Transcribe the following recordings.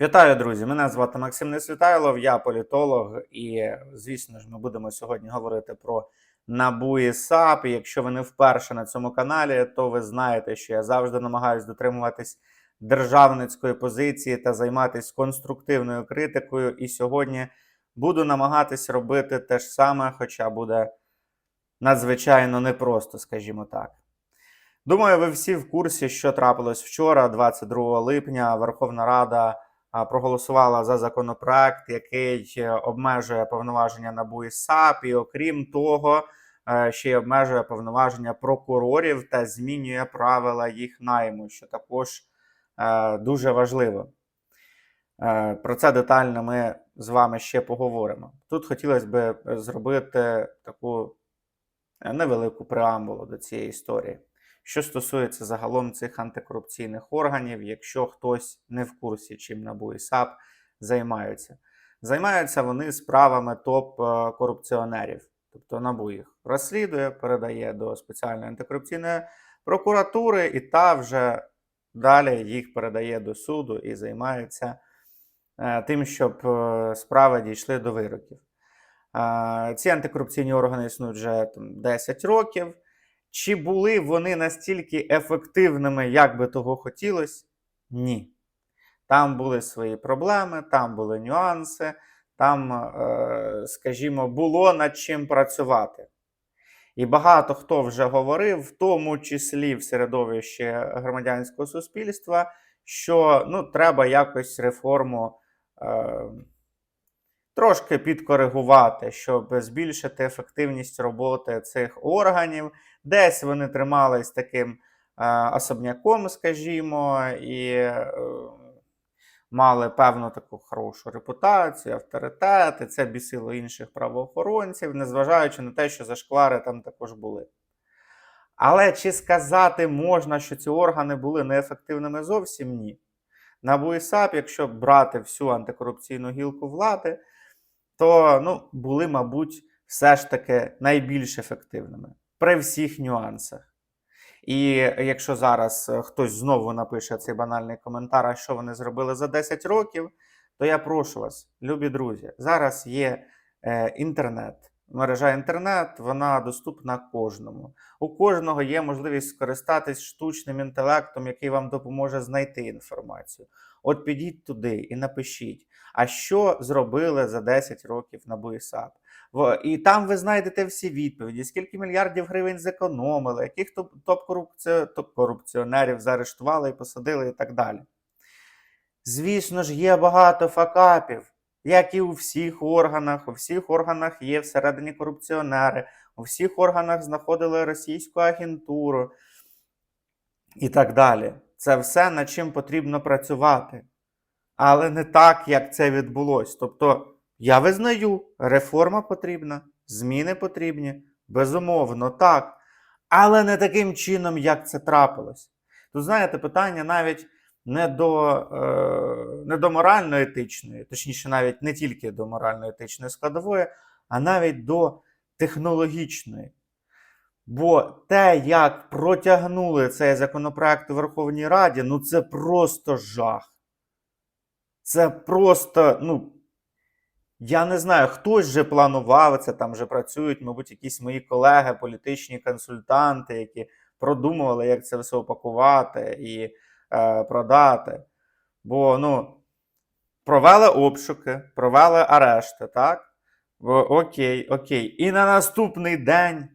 Вітаю, друзі! Мене звати Максим Несвітайлов, я політолог, і звісно ж, ми будемо сьогодні говорити про НАБУ і САП. І якщо ви не вперше на цьому каналі, то ви знаєте, що я завжди намагаюся дотримуватись державницької позиції та займатися конструктивною критикою. І сьогодні буду намагатись робити те ж саме, хоча буде надзвичайно непросто, скажімо так. Думаю, ви всі в курсі, що трапилось вчора, 22 липня, Верховна Рада проголосувала за законопроект, який е, обмежує повноваження НАБУ і САП, і окрім того, е, ще й обмежує повноваження прокурорів та змінює правила їх найму, що також е, дуже важливо. Про це детально ми з вами ще поговоримо. Тут хотілося б зробити таку невелику преамбулу до цієї історії. Що стосується загалом цих антикорупційних органів, якщо хтось не в курсі, чим НАБУ і САП займаються, займаються вони справами топ-корупціонерів. Тобто НАБУ їх розслідує, передає до спеціальної антикорупційної прокуратури, і та вже далі їх передає до суду і займається е, тим, щоб е, справи дійшли до вироків. Е, Ці антикорупційні органи існують вже там, 10 років. Чи були вони настільки ефективними, як би того хотілося? Ні. Там були свої проблеми, там були нюанси, там, е, скажімо, було над чим працювати. І багато хто вже говорив, в тому числі в середовищі громадянського суспільства, що ну, треба якось реформу е, трошки підкоригувати, щоб збільшити ефективність роботи цих органів. Десь вони тримались таким е, особняком, скажімо, і е, мали певну таку хорошу репутацію, авторитет, і це бісило інших правоохоронців, незважаючи на те, що зашквари там також були. Але чи сказати можна, що ці органи були неефективними зовсім ні. НАБУ і САП, якщо брати всю антикорупційну гілку влади, то ну, були, мабуть, все ж таки найбільш ефективними при всіх нюансах. І якщо зараз е, хтось знову напише цей банальний коментар, а що вони зробили за 10 років, то я прошу вас, любі друзі, зараз є е, інтернет. Мережа інтернет, вона доступна кожному. У кожного є можливість скористатись штучним інтелектом, який вам допоможе знайти інформацію. От підіть туди і напишіть, а що зробили за 10 років на БУІСАП. І там ви знайдете всі відповіді, скільки мільярдів гривень зекономили, яких топ- топ-корупціонерів заарештували і посадили, і так далі. Звісно ж, є багато факапів, як і у всіх органах. У всіх органах є всередині корупціонери, у всіх органах знаходили російську агентуру і так далі. Це все, над чим потрібно працювати. Але не так, як це відбулось. Тобто, я визнаю, реформа потрібна, зміни потрібні, безумовно, так. Але не таким чином, як це трапилось. Тут, знаєте, питання навіть не до, е, не до морально-етичної, точніше, навіть не тільки до морально-етичної складової, а навіть до технологічної. Бо те, як протягнули цей законопроект у Верховній Раді, ну це просто жах. Це просто, ну, я не знаю, хтось вже планував це, там вже працюють, мабуть, якісь мої колеги, політичні консультанти, які продумували, як це все опакувати і продати. Бо, ну, провели обшуки, провели арешти, так? Окей, окей. І на наступний день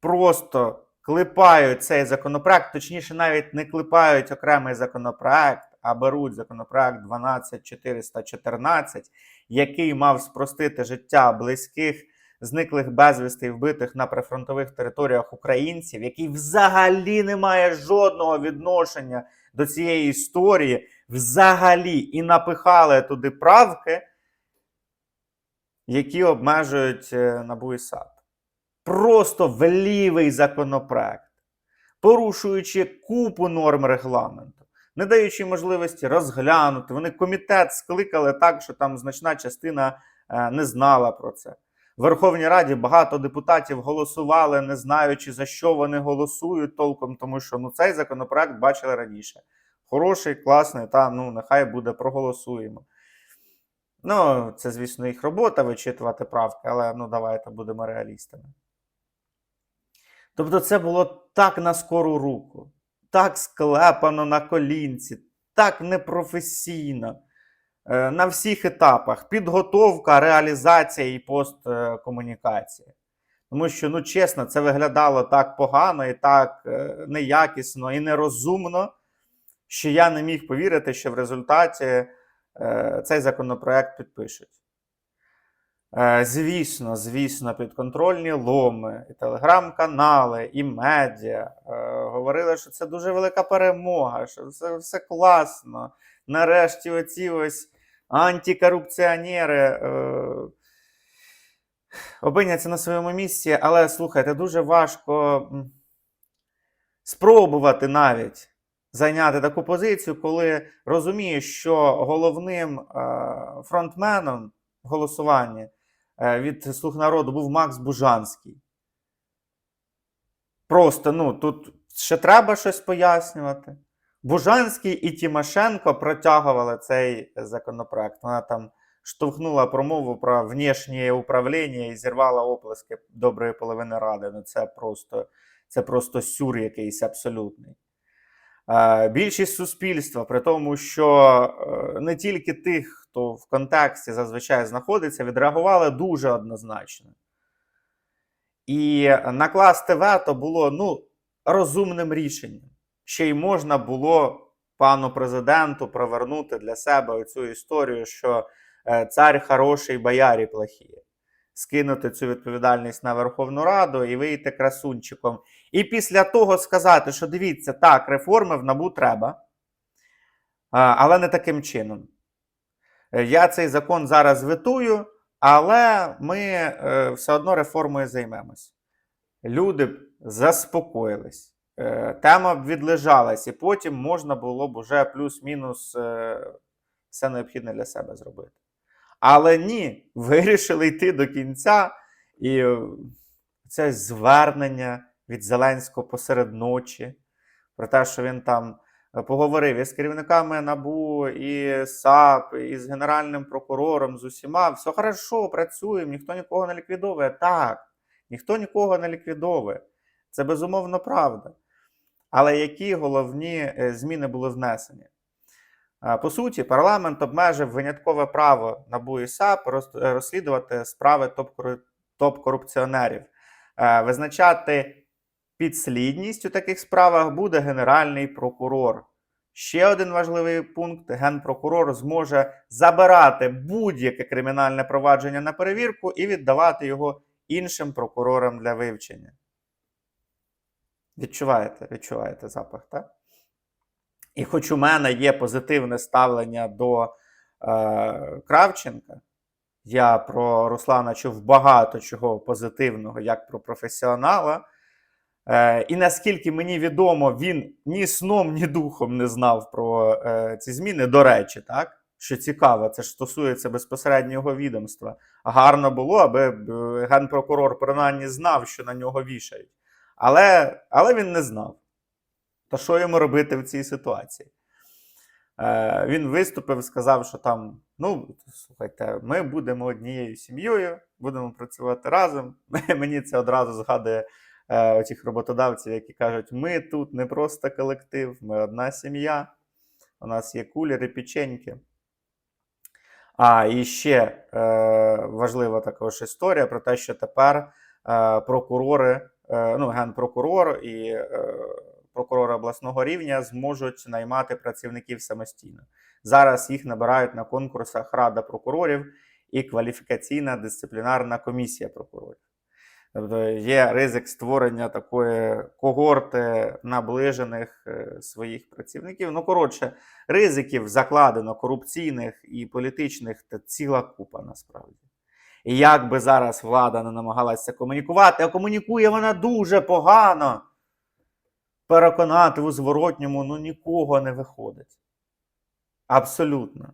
просто клепають цей законопроект, точніше, навіть не клепають окремий законопроект, а беруть законопроект 12414, який мав спростити життя близьких, зниклих безвісти вбитих на прифронтових територіях українців, який взагалі не має жодного відношення до цієї історії, взагалі, і напихали туди правки, які обмежують е, НАБУ і САП. Просто влівий законопроект, порушуючи купу норм регламенту, не даючи можливості розглянути. Вони комітет скликали так, що там значна частина е, не знала про це. В Верховній Раді багато депутатів голосували, не знаючи за що вони голосують толком, тому що ну цей законопроект бачили раніше. хороший, класний, та ну нехай буде, проголосуємо. Ну, це, звісно, їх робота вичитувати правки, але ну давайте будемо реалістами. Тобто, це було так на скору руку, так склепано на колінці, так непрофесійно. Е, На всіх етапах підготовка, реалізація і посткомунікація. Тому що, ну чесно, це виглядало так погано і так е, неякісно і нерозумно, що я не міг повірити, що в результаті е, цей законопроект підпишуть. Звісно, звісно, підконтрольні ломи, і телеграм-канали, і медіа говорили, що це дуже велика перемога, що це все класно. Нарешті оці ось антикорупціонери е, опиняться на своєму місці, але слухайте, дуже важко спробувати навіть зайняти таку позицію, коли розумієш, що головним е, фронтменом в голосуванні е, від Слуг народу був Макс Бужанський. Просто ну тут ще треба щось пояснювати. Бужанський і Тимошенко протягували цей законопроект. Вона там штовхнула промову про внішнє управління і зірвала оплески доброї половини ради. Ну це просто, це просто сюр якийсь абсолютний. Більшість суспільства, при тому, що е, не тільки тих, хто в контексті зазвичай знаходиться, відреагували дуже однозначно. І накласти вето було ну, розумним рішенням. Ще й можна було пану президенту провернути для себе цю історію, що е, цар хороший, боярі плохі. Скинути цю відповідальність на Верховну Раду і вийти красунчиком. І після того сказати, що дивіться, так, реформи в набу треба, але не таким чином. Е, Я цей закон зараз витую, але ми е, все одно реформою займемось. Люди заспокоїлись, тема б відлежалась, і потім можна було б уже плюс-мінус е, все необхідне для себе зробити. Але ні, вирішили йти до кінця, і е, це звернення від Зеленського посеред ночі про те, що він там е, поговорив із керівниками НАБУ, і САП, і з Генеральним прокурором, з усіма. Все хорошо, працюємо, ніхто нікого не ліквідовує. Так, ніхто нікого не ліквідовує. Це безумовно правда. Але які головні е, зміни були внесені? По суті, парламент обмежив виняткове право НАБУ і САП е, розслідувати справи топ-кору- топ-корупціонерів. Е, Визначати підслідність у таких справах буде Генеральний прокурор. Ще один важливий пункт: генпрокурор зможе забирати будь-яке кримінальне провадження на перевірку і віддавати його іншим прокурорам для вивчення. Відчуваєте, відчуваєте запах, так? І хоч у мене є позитивне ставлення до е, Кравченка, я про Руслана чув багато чого позитивного, як про професіонала. Е, і наскільки мені відомо, він ні сном, ні духом не знав про е, ці зміни. До речі, так? Що цікаво, це ж стосується безпосередньо його відомства. Гарно було, аби е, генпрокурор принаймні знав, що на нього вішають. Але, але він не знав. Та що йому робити в цій ситуації? Е, він виступив, сказав, що там, ну, слухайте, ми будемо однією сім'єю, будемо працювати разом. Мені це одразу згадує е, очих роботодавців, які кажуть, ми тут не просто колектив, ми одна сім'я, у нас є кулери, печеньки. А, і ще е, важлива також історія про те, що тепер е, прокурори, ну, генпрокурор і е, прокурори обласного рівня зможуть наймати працівників самостійно. Зараз їх набирають на конкурсах Рада прокурорів і кваліфікаційна дисциплінарна комісія прокурорів. Тобто є ризик створення такої когорти наближених е, своїх працівників. Ну, коротше, ризиків закладено корупційних і політичних та ціла купа насправді. І як би зараз влада не намагалася комунікувати, а комунікує вона дуже погано. Переконати у зворотньому ну нікого не виходить. Абсолютно.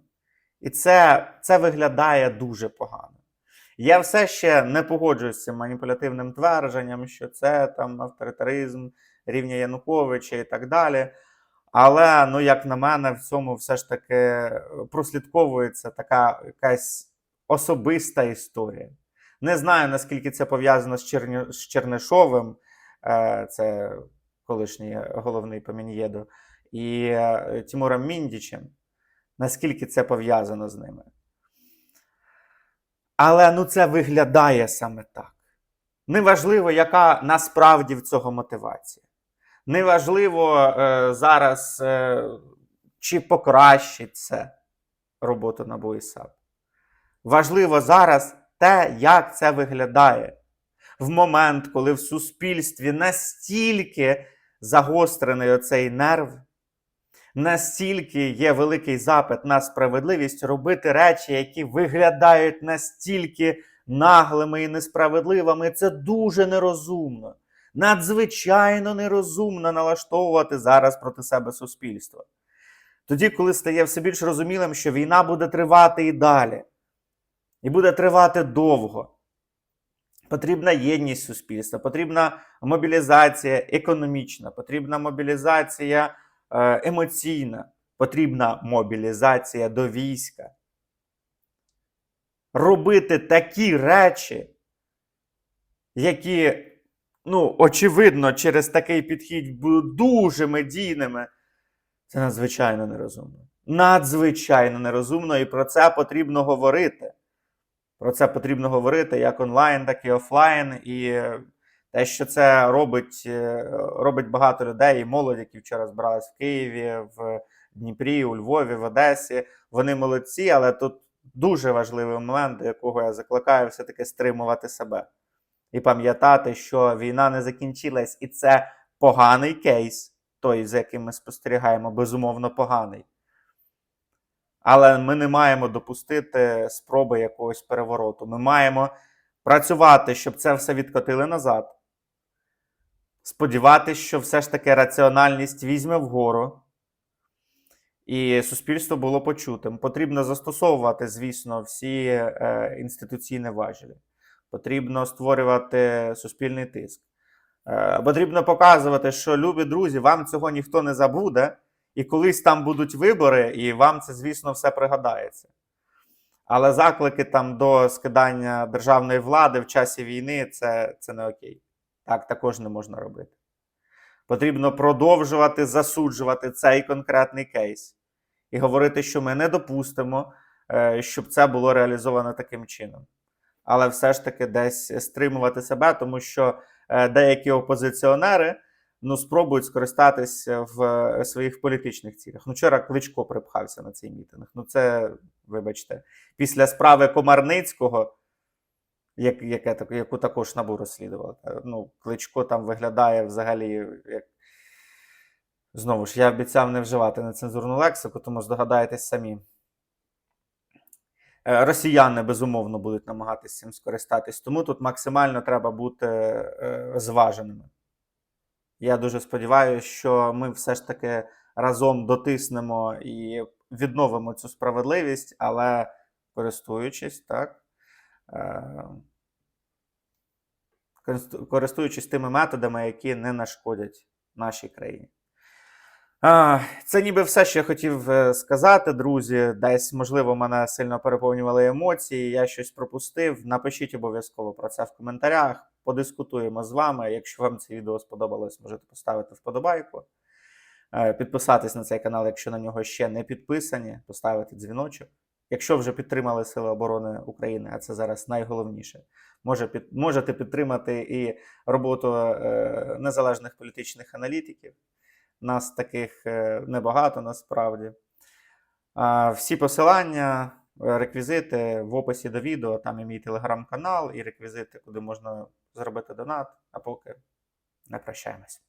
І це, це виглядає дуже погано. Я все ще не погоджуюсь з цим маніпулятивним твердженням, що це там авторитаризм рівня Януковича і так далі. Але, ну, як на мене, в цьому все ж таки е, прослідковується така якась особиста історія. Не знаю, наскільки це пов'язано з, Черні... з Чернишовим, е, це колишній головний по і е, Тимуром Міндічем. Наскільки це пов'язано з ними. Але ну це виглядає саме так. Неважливо, яка насправді в цього мотивація. Неважливо е, зараз, е, чи покращить це роботу і САП. Важливо зараз те, як це виглядає. В момент, коли в суспільстві настільки загострений оцей нерв, настільки є великий запит на справедливість робити речі, які виглядають настільки наглими і несправедливими, це дуже нерозумно. Надзвичайно нерозумно налаштовувати зараз проти себе суспільство. Тоді, коли стає все більш розумілим, що війна буде тривати і далі, і буде тривати довго. Потрібна єдність суспільства, потрібна мобілізація економічна, потрібна мобілізація е, емоційна, потрібна мобілізація до війська. Робити такі речі, які, ну, очевидно, через такий підхід будуть дуже медійними, це надзвичайно нерозумно. Надзвичайно нерозумно, і про це потрібно говорити. Про це потрібно говорити як онлайн, так і офлайн. І те, що це робить, е, робить багато людей, і молодь, які вчора збирались в Києві, в Дніпрі, у Львові, в Одесі. Вони молодці, але тут дуже важливий момент, до якого я закликаю все-таки стримувати себе і пам'ятати, що війна не закінчилась, і це поганий кейс, той, за яким ми спостерігаємо, безумовно поганий. Але ми не маємо допустити спроби якогось перевороту. Ми маємо працювати, щоб це все відкотили назад. Сподіватися, що все ж таки раціональність візьме вгору, і суспільство було почутим. Потрібно застосовувати, звісно, всі е, інституційні важелі. Потрібно створювати суспільний тиск. Е, потрібно показувати, що, любі друзі, вам цього ніхто не забуде. І колись там будуть вибори, і вам це, звісно, все пригадається. Але заклики там до скидання державної влади в часі війни це, це не окей. Так також не можна робити. Потрібно продовжувати засуджувати цей конкретний кейс і говорити, що ми не допустимо, е, щоб це було реалізовано таким чином. Але все ж таки десь стримувати себе, тому що е, деякі опозиціонери ну, спробують скористатися в е, своїх політичних цілях. Ну, вчора Кличко припхався на цей мітинг. Ну, це, вибачте, після справи Комарницького, як, яке, яку також набу розслідувала. Ну, Кличко там виглядає взагалі як. Знову ж, я обіцяв не вживати нецензурну лексику, тому здогадаєтесь самі. Е, Росіяни безумовно будуть намагатися цим скористатись, тому тут максимально треба бути е, зваженими. Я дуже сподіваюся, що ми все ж таки разом дотиснемо і відновимо цю справедливість, але користуючись, так, е, користуючись тими методами, які не нашкодять нашій країні. Це ніби все, що я хотів е, сказати, друзі. Десь, можливо, мене сильно переповнювали емоції. Я щось пропустив. Напишіть обов'язково про це в коментарях. Подискутуємо з вами. Якщо вам це відео сподобалось, можете поставити вподобайку. Е, Підписатись на цей канал, якщо на нього ще не підписані, поставити дзвіночок. Якщо вже підтримали Сили оборони України, а це зараз найголовніше, може під, можете підтримати і роботу е, незалежних політичних аналітиків. Нас таких е, небагато насправді. А, Всі посилання, реквізити в описі до відео. Там і мій телеграм-канал, і реквізити, куди можна зробити донат. А поки не прощаємось.